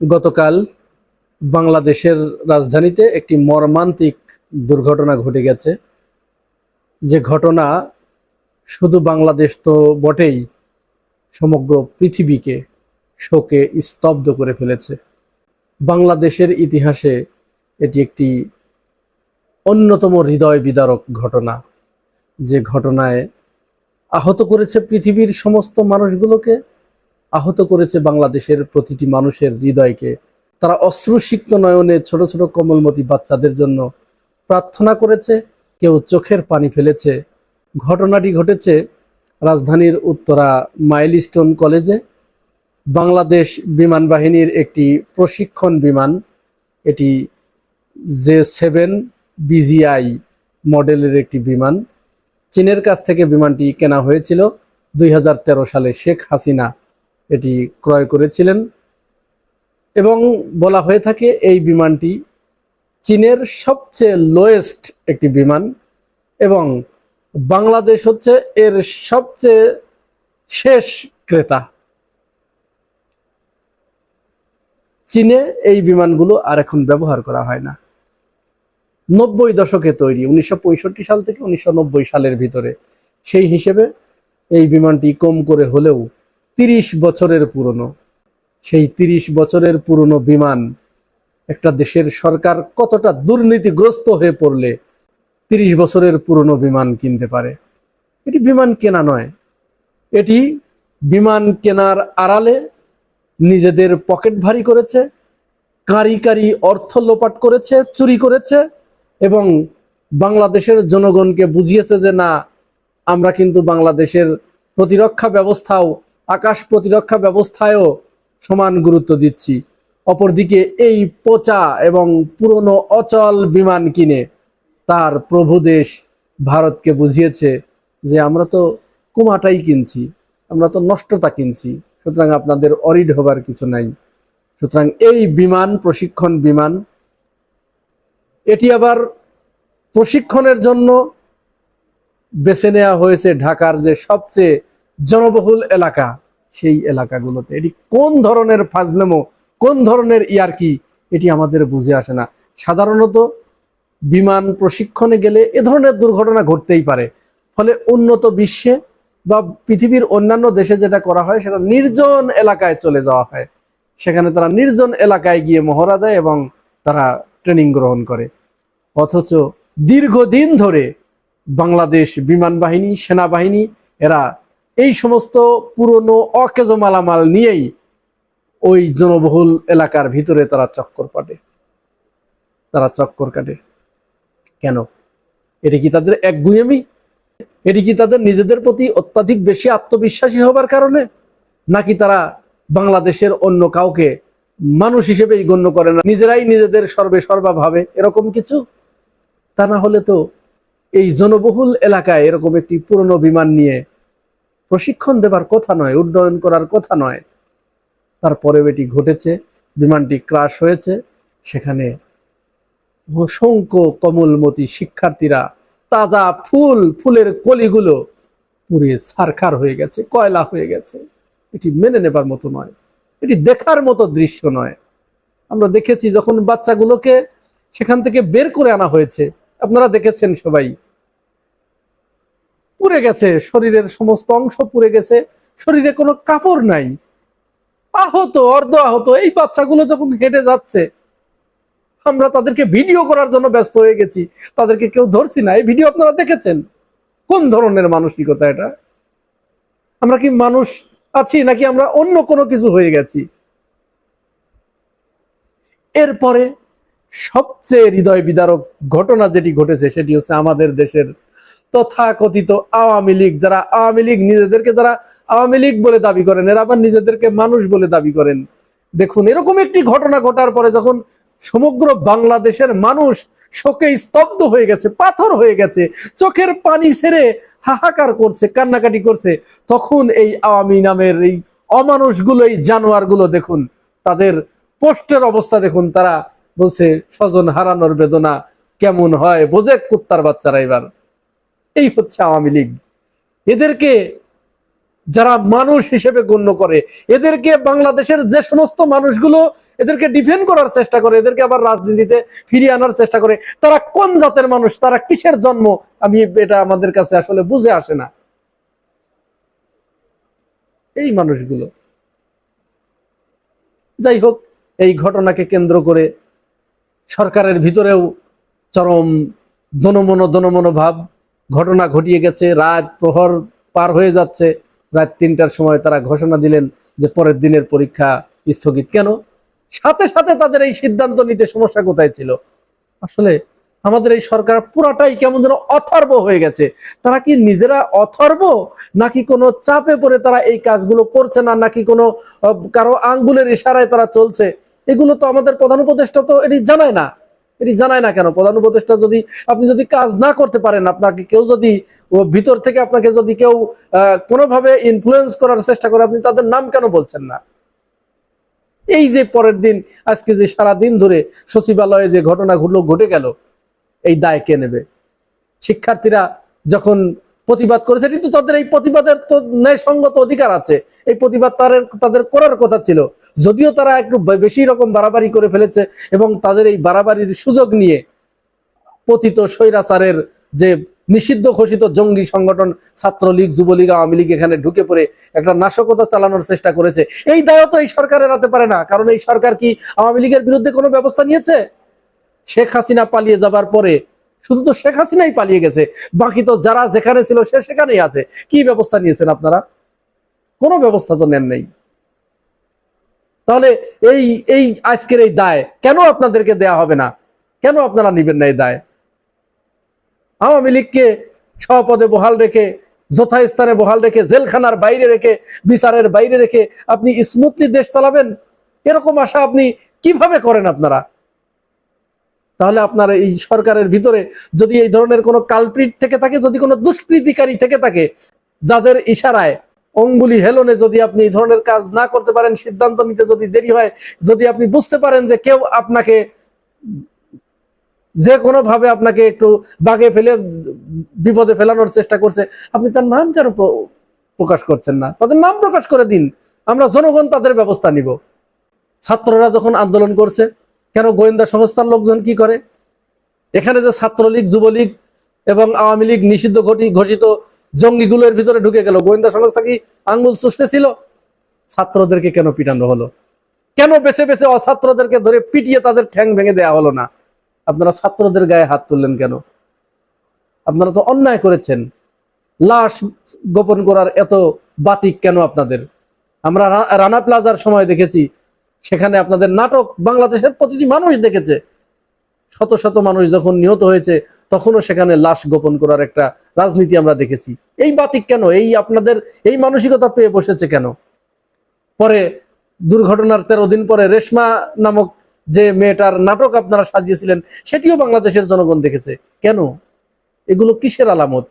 গতকাল বাংলাদেশের রাজধানীতে একটি মর্মান্তিক দুর্ঘটনা ঘটে গেছে। যে ঘটনা শুধু বাংলাদেশ তো বটেই, সমগ্র পৃথিবীকে শোকে স্তব্ধ করে ফেলেছে। বাংলাদেশের ইতিহাসে এটি একটি অন্যতম হৃদয় বিদারক ঘটনা। যে ঘটনায় আহত করেছে পৃথিবীর সমস্ত মানুষগুলোকে আহত করেছে বাংলাদেশের প্রতিটি মানুষের হৃদয়কে। তারা অশ্রুসিক্ত নয়নে ছোট ছোট কোমলমতি বাচ্চাদের জন্য প্রার্থনা করেছে, কেউ চোখের পানি ফেলেছে। ঘটনাটি ঘটেছে রাজধানীর উত্তরা মাইলস্টোন কলেজে। বাংলাদেশ বিমান বাহিনীর একটি প্রশিক্ষণ বিমান, এটি জে সেভেন বিজিআই মডেলের একটি বিমান। চীনের কাছ থেকে বিমানটি কেনা হয়েছিল দুই হাজার তেরো সালে শেখ হাসিনা এটি ক্রয় করেছিলেন। এবং বলা হয়ে থাকে এই বিমানটি চীনের সবচেয়ে লোয়েস্ট একটি বিমান এবং বাংলাদেশ হচ্ছে এর সবচেয়ে শেষ ক্রেতা। চীনে এই বিমানগুলো আর এখন ব্যবহার করা হয় না। নব্বই দশকে তৈরি, উনিশশো পঁয়ষট্টি সাল থেকে উনিশশো নব্বই সালের ভিতরে। সেই হিসেবে এই বিমানটি কম করে হলেও তিরিশ বছরের পুরনো। সেই তিরিশ বছরের পুরনো বিমান একটা দেশের সরকার কতটা দুর্নীতিগ্রস্ত হয়ে পড়লে তিরিশ বছরের পুরনো বিমান কিনতে পারে। এটি বিমান কেনা নয়। এটি বিমান কেনার আড়ালে নিজেদের পকেট ভারী করেছে, কারি কারি অর্থ লোপাট করেছে, চুরি করেছে এবং বাংলাদেশের জনগণকে বুঝিয়েছে যে না, আমরা কিন্তু বাংলাদেশের প্রতিরক্ষা ব্যবস্থাও আকাশ প্রতিরক্ষা ব্যবস্থায়ও সমান গুরুত্ব দিচ্ছি। অপরদিকে এই পচা এবং পুরনো অচল বিমান কিনে তার প্রভু দেশ ভারতকে বুঝিয়েছে যে আমরা তো কুমাটাই কিনছি, আমরা তো নষ্টতা কিনছি, সুতরাং আপনাদের অরিড হবার কিছু নাই। সুতরাং এই বিমান, প্রশিক্ষণ বিমান, এটি আবার প্রশিক্ষণের জন্য বেছে নেওয়া হয়েছে ঢাকার যে সবচেয়ে জনবহুল এলাকা, সেই এলাকাগুলোতে। এটি কোন ধরনের ফাজলেমো, কোন ধরনের ইয়ারকি, এটি আমাদের বুঝে আসে না। সাধারণত বিমান প্রশিক্ষণে গেলে এ ধরনের দুর্ঘটনা ঘটতেই পারে। ফলে উন্নত বিশ্বে বা পৃথিবীর অন্যান্য দেশে যেটা করা হয়, সেটা নির্জন এলাকায় চলে যাওয়া হয়। সেখানে তারা নির্জন এলাকায় গিয়ে মহড়া দেয় এবং তারা ট্রেনিং গ্রহণ করে। অথচ দীর্ঘদিন ধরে বাংলাদেশ বিমান বাহিনী, সেনাবাহিনী, এরা এই সমস্ত পুরনো অকেজ মালামাল নিয়েই ওই জনবহুল এলাকার ভিতরে তারা চক্কর কাটে। তারা চক্কর কাটে। কেন? এটি কি তাদের এক গুয়েমি এটি কি তাদের নিজেদের প্রতি অত্যাধিক বেশি আত্মবিশ্বাসী হবার কারণে? নাকি তারা বাংলাদেশের অন্য কাউকে মানুষ হিসেবেই গণ্য করে না? নিজেরাই নিজেদের সর্বে সর্বা ভাবে এরকম কিছু? তা না হলে তো এই জনবহুল এলাকায় এরকম একটি পুরনো বিমান নিয়ে প্রশিক্ষণ দেবার কথা নয়, উড্ডয়ন করার কথা নয়। তারপরেও এটি ঘটেছে, বিমানটি ক্রাশ হয়েছে, সেখানে অসংখ্য কমলমতি শিক্ষার্থীরা তাজা ফুল, ফুলের কলিগুলো পুড়ে সারখার হয়ে গেছে, কয়লা হয়ে গেছে। এটি মেনে নেবার মতো নয়, এটি দেখার মতো দৃশ্য নয়। আমরা দেখেছি যখন বাচ্চাগুলোকে সেখান থেকে বের করে আনা হয়েছে, আপনারা দেখেছেন সবাই পুড়ে গেছে, শরীরের সমস্ত অংশ পুড়ে গেছে, শরীরে কোনো কাপড় নাই। আহত অর্ধ আহত এই বাচ্চাগুলো যখন হেঁটে যাচ্ছে, আমরা তাদেরকে ভিডিও করার জন্য ব্যস্ত হয়ে গেছি। তাদেরকে কেউ ধরছি না। এই ভিডিও আপনারা দেখেছেন? কোন ধরনের মানসিকতা এটা? আমরা কি মানুষ আছি নাকি আমরা অন্য কোনো কিছু হয়ে গেছি? এরপরে সবচেয়ে হৃদয় বিদারক ঘটনা যেটি ঘটেছে, সেটি হচ্ছে আমাদের দেশের তথাকথিত আওয়ামী লীগ, যারা আওয়ামী লীগ নিজেদেরকে যারা আওয়ামী লীগ বলে দাবি করেন, এরা আবার নিজেদেরকে মানুষ বলে দাবি করেন। দেখুন, এরকম একটি ঘটনা ঘটার পরে যখন সমগ্র বাংলাদেশের মানুষ শোকে স্তব্ধ হয়ে গেছে, পাথর হয়ে গেছে, চোখের পানি ছেড়ে হাহাকার করছে, কান্নাকাটি করছে, তখন এই আওয়ামী নামের এই অমানুষগুলো এই জানোয়ারগুলো দেখুন, তাদের পোস্টের অবস্থা দেখুন, তারা বলছে, স্বজন হারানোর বেদনা কেমন হয়, বোঝে কুত্তার বাচ্চারা এবার। এই হচ্ছে আওয়ামী লীগ। এদেরকে যারা মানুষ হিসেবে গণ্য করে, এদেরকে বাংলাদেশের যে সমস্ত মানুষগুলো এদেরকে ডিফেন্ড করার চেষ্টা করে, এদেরকে আবার রাজনীতিতে ফিরিয়ে আনার চেষ্টা করে, তারা কোন জাতের মানুষ, তারা কিসের জন্ম, আমি এটা আমাদের কাছে আসলে বুঝে আসে না। এই মানুষগুলো। যাই হোক, এই ঘটনাকে কেন্দ্র করে সরকারের ভিতরেও চরম দনমনো দনমনো ভাব ঘটনা ঘটিয়ে গেছে, রাত প্রহর পার হয়ে যাচ্ছে, রাত তিনটার সময় তারা ঘোষণা দিলেন যে পরের দিনের পরীক্ষা স্থগিত। কেন? সাথে সাথে তাদের এই সিদ্ধান্ত নিতে সমস্যা কোথায় ছিল? আসলে আমাদের এই সরকার পুরাটাই কেমন যেন অথর্ব হয়ে গেছে। তারা কি নিজেরা অথর্ব? নাকি কোনো চাপে পড়ে তারা এই কাজগুলো করছে না? নাকি কোনো কারও আঙ্গুলের ইশারায় তারা চলছে? এগুলো তো আমাদের প্রধান উপদেষ্টা তো এটি জানায় না। এটি জানায় না কেন? প্রধান উপদেষ্টা যদি, আপনি যদি কাজ না করতে পারেন, আপনাকে কেউ যদি ভিতর থেকে আপনাকে যদি কেউ কোনোভাবে ইনফ্লুয়েন্স করার চেষ্টা করে, আপনি তাদের নাম কেন বলছেন না? এই যে পরের দিন, আজকে যে সারা দিন ধরে সচিবালয়ে যে ঘটনা ঘটলো, ঘটে গেল, এই দায় কে নেবে? শিক্ষার্থীরা যখন প্রতিবাদ করেছে। কিন্তু তাদের এই প্রতিবাদের তো ন্যায়সঙ্গত অধিকার আছে। এই প্রতিবাদ তাদের তাদের করার কথা ছিল। যদিও তারা একটু বেশি রকম বাড়াবাড়ি করে ফেলেছে এবং তাদের এই বাড়াবাড়ির সুযোগ নিয়ে পতিত স্বৈরাচারের যে নিষিদ্ধ ঘোষিত জঙ্গি সংগঠন ছাত্রলীগ, যুবলীগ, আওয়ামী লীগ এখানে ঢুকে পড়ে একটা নাশকতা চালানোর চেষ্টা করেছে। এই দায়ও তো এই সরকার এড়াতে পারে না। কারণ এই সরকার কি আওয়ামী লীগের বিরুদ্ধে কোনো ব্যবস্থা নিয়েছে? শেখ হাসিনা পালিয়ে যাবার পরে শুধু তো শেখ হাসিনাই পালিয়ে গেছে, বাকি তো যারা যেখানে ছিল সে সেখানেই আছে। কি ব্যবস্থা নিয়েছেন আপনারা? কোনো ব্যবস্থা তো নেন নেই। তাহলে এই এই আজকের এই দায় কেন আপনাদেরকে দেয়া হবে না? কেন আপনারা নিবেন না এই দায়? আওয়ামী লীগকে স্বপদে বহাল রেখে, যথাস্থানে বহাল রেখে, জেলখানার বাইরে রেখে, বিচারের বাইরে রেখে আপনি স্মুথলি দেশ চালাবেন? এরকম আশা আপনি কীভাবে করেন আপনারা? তাহলে আপনার এই সরকারের ভিতরে যদি এই ধরনের কোনো কালপ্রিট থেকে থাকে, যদি কোনো দুষ্কৃতিকারী থেকে থাকে, যাদের ইশারায় অঙ্গুলি হেলনে যদি আপনি এই ধরনের কাজ না করতে পারেন, সিদ্ধান্ত নিতে যদি দেরি হয়, যদি আপনি বুঝতে পারেন যে কেউ আপনাকে যে কোনো ভাবে আপনাকে একটু বাগে ফেলে, বিপদে ফেলানোর চেষ্টা করছে, আপনি তার নাম কেন প্রকাশ করছেন না? তাদের নাম প্রকাশ করে দিন। আমরা জনগণ তাদের ব্যবস্থা নিব। ছাত্ররা যখন আন্দোলন করছে কেন গোয়েন্দা সংস্থার লোকজন কি করে? এখানে যে ছাত্রলীগ, যুবলীগ এবং আওয়ামী লীগ নিষিদ্ধ ঘটি- ঘোষিত জঙ্গিগুলোর ভিতরে ঢুকে গেল। গোয়েন্দা সংস্থা কি আঙ্গুল চুষতে ছিল? ছাত্রদেরকে কেন পিটানো হলো? কেন বেছে বেছে অছাত্রদেরকে ধরে পিটিয়ে তাদের ঠ্যাং ভেঙে দেয়া হলো না? আপনারা ছাত্রদের গায়ে হাত তুললেন কেন? আপনারা তো অন্যায় করেছেন। লাশ গোপন করার এত বাতিক কেন আপনাদের? আমরা রানা প্লাজার সময় দেখেছি সেখানে আপনাদের নাটক বাংলাদেশের প্রতিটি মানুষ দেখেছে। শত শত মানুষ যখন নিহত হয়েছে, তখনও সেখানে লাশ গোপন করার একটা রাজনীতি আমরা দেখেছি। এই বাতিক কেন? এই আপনাদের এই মানসিকতা পেয়ে বসেছে কেন? পরে দুর্ঘটনার তেরো দিন পরে রেশমা নামক যে মেয়েটার নাটক আপনারা সাজিয়েছিলেন, সেটিও বাংলাদেশের জনগণ দেখেছে। কেন? এগুলো কিসের আলামত?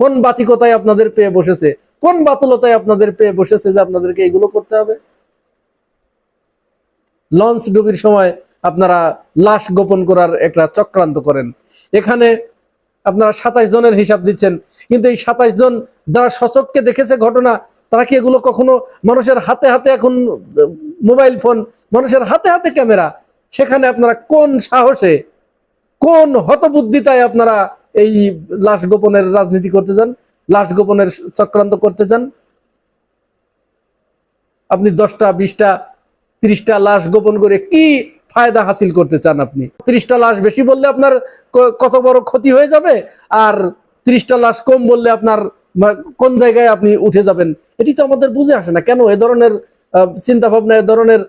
কোন বাতিকতায় আপনাদের পেয়ে বসেছে? কোন বাতুলতায় আপনাদের পেয়ে বসেছে যে আপনাদেরকে এগুলো করতে হবে? লঞ্চ ডুবির সময় আপনারা লাশ গোপন করার একটা চক্রান্ত করেন। এখানে আপনারা সাতাশ জনের হিসাব দিচ্ছেন, কিন্তু এই সাতাশ জন যারা সচককে দেখেছে ঘটনা, তারা কি এগুলো কখনো মানুষের হাতে হাতে এখন, মোবাইল ফোন, মানুষের হাতে হাতে ক্যামেরা? সেখানে আপনারা কোন সাহসে, কোন হতবুদ্ধিতায় আপনারা এই লাশ গোপনের রাজনীতি করতে যান, লাশ গোপনের চক্রান্ত করতে যান? আপনি দশটা, বিশটা ত্রিশটা লাশ গোপন করে কি ফায়দা হাসিল করতে চান আপনি? ত্রিশটা লাশ বেশি বললে আপনার কত বড় ক্ষতি হয়ে যাবে? আর ত্রিশটা লাশ কম বললে আপনার কোন জায়গায় আপনি উঠে যাবেন? এটি তো আমাদের বুঝে আসে না। কেন এ ধরনের চিন্তা ভাবনা এ ধরনের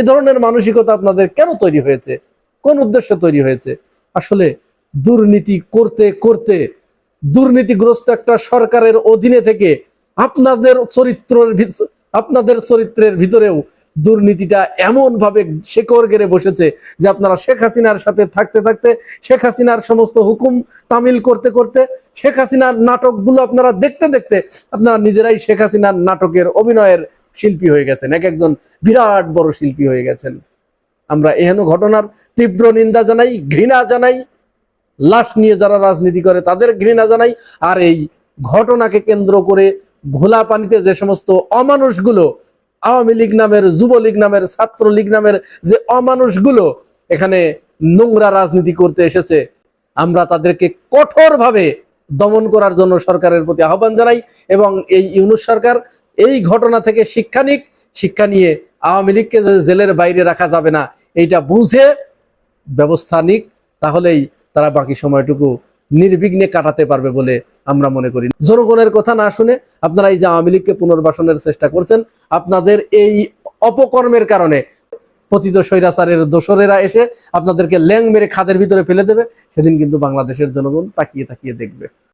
এ ধরনের মানসিকতা আপনাদের কেন তৈরি হয়েছে? কোন উদ্দেশ্যে তৈরি হয়েছে? আসলে দুর্নীতি করতে করতে দুর্নীতিগ্রস্ত একটা সরকারের অধীনে থেকে আপনাদের চরিত্রের আপনাদের চরিত্রের ভিতরেও দুর্নীতিটা এমন ভাবে শেকড় গেড়ে বসেছে যে আপনারা শেখ হাসিনার সাথে থাকতে থাকতে, শেখ হাসিনার সমস্ত হুকুম তামিল করতে করতে, শেখ হাসিনার নাটকগুলো আপনারা দেখতে দেখতে আপনারা নিজেরাই শেখ হাসিনার নাটকের অভিনয়ের শিল্পী হয়ে গেছেন। এক একজন বিরাট বড় শিল্পী হয়ে গেছেন। আমরা এহেন ঘটনার তীব্র নিন্দা জানাই, ঘৃণা জানাই, লাশ নিয়ে যারা রাজনীতি করে তাদের ঘৃণা জানাই, আর এই ঘটনাকে কেন্দ্র করে ঘোলা পানিতে যে সমস্ত অমানুষগুলো আওয়ামী লীগ নামের, যুবলীগ নামের, ছাত্রলীগ নামের যে অমানুষগুলো এখানে নোংরা রাজনীতি করতে এসেছে, আমরা তাদেরকে কঠোরভাবে দমন করার জন্য সরকারের প্রতি আহ্বান জানাই এবং এই ইউনুস সরকার এই ঘটনা থেকে শিক্ষা নিক। শিক্ষা নিয়ে আওয়ামী লীগকে জেলের বাইরে রাখা যাবে না, এইটা বুঝে ব্যবস্থা নিক, তাহলেই তারা বাকি সময়টুকু নির্বিঘ্নে কাটাতে পারবে বলে আমরা মনে করি। জনগণের কথা না শুনে আপনারা এই যে আওয়ামী লীগকে পুনর্বাসনের চেষ্টা করছেন, আপনাদের এই অপকর্মের কারণে পতিত স্বৈরাচারের দোসরেরা এসে আপনাদেরকে ল্যাং মেরে খাদের ভিতরে ফেলে দেবে, সেদিন কিন্তু বাংলাদেশের জনগণ তাকিয়ে তাকিয়ে দেখবে।